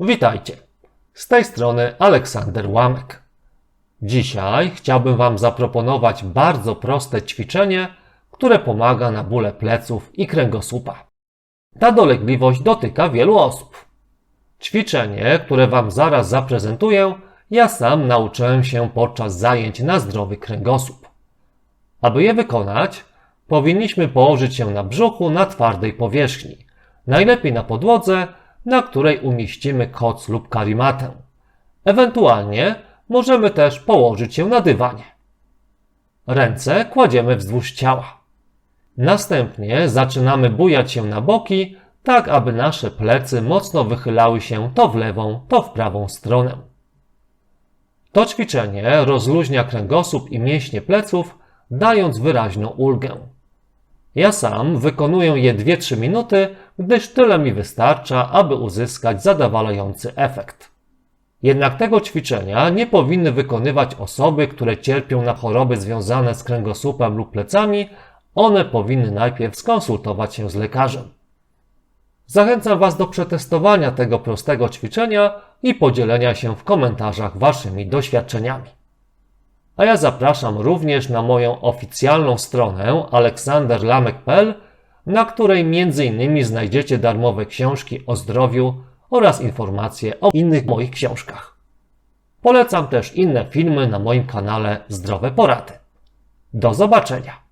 Witajcie. Z tej strony Aleksander Łamek. Dzisiaj chciałbym Wam zaproponować bardzo proste ćwiczenie, które pomaga na bóle pleców i kręgosłupa. Ta dolegliwość dotyka wielu osób. Ćwiczenie, które Wam zaraz zaprezentuję, ja sam nauczyłem się podczas zajęć na zdrowy kręgosłup. Aby je wykonać, powinniśmy położyć się na brzuchu na twardej powierzchni, najlepiej na podłodze, na której umieścimy koc lub karimatę. Ewentualnie możemy też położyć się na dywanie. Ręce kładziemy wzdłuż ciała. Następnie zaczynamy bujać się na boki, tak aby nasze plecy mocno wychylały się to w lewą, to w prawą stronę. To ćwiczenie rozluźnia kręgosłup i mięśnie pleców, dając wyraźną ulgę. Ja sam wykonuję je 2-3 minuty, gdyż tyle mi wystarcza, aby uzyskać zadowalający efekt. Jednak tego ćwiczenia nie powinny wykonywać osoby, które cierpią na choroby związane z kręgosłupem lub plecami, one powinny najpierw skonsultować się z lekarzem. Zachęcam Was do przetestowania tego prostego ćwiczenia i podzielenia się w komentarzach Waszymi doświadczeniami. A ja zapraszam również na moją oficjalną stronę aleksanderlamek.pl, na której m.in. znajdziecie darmowe książki o zdrowiu oraz informacje o innych moich książkach. Polecam też inne filmy na moim kanale Zdrowe Porady. Do zobaczenia!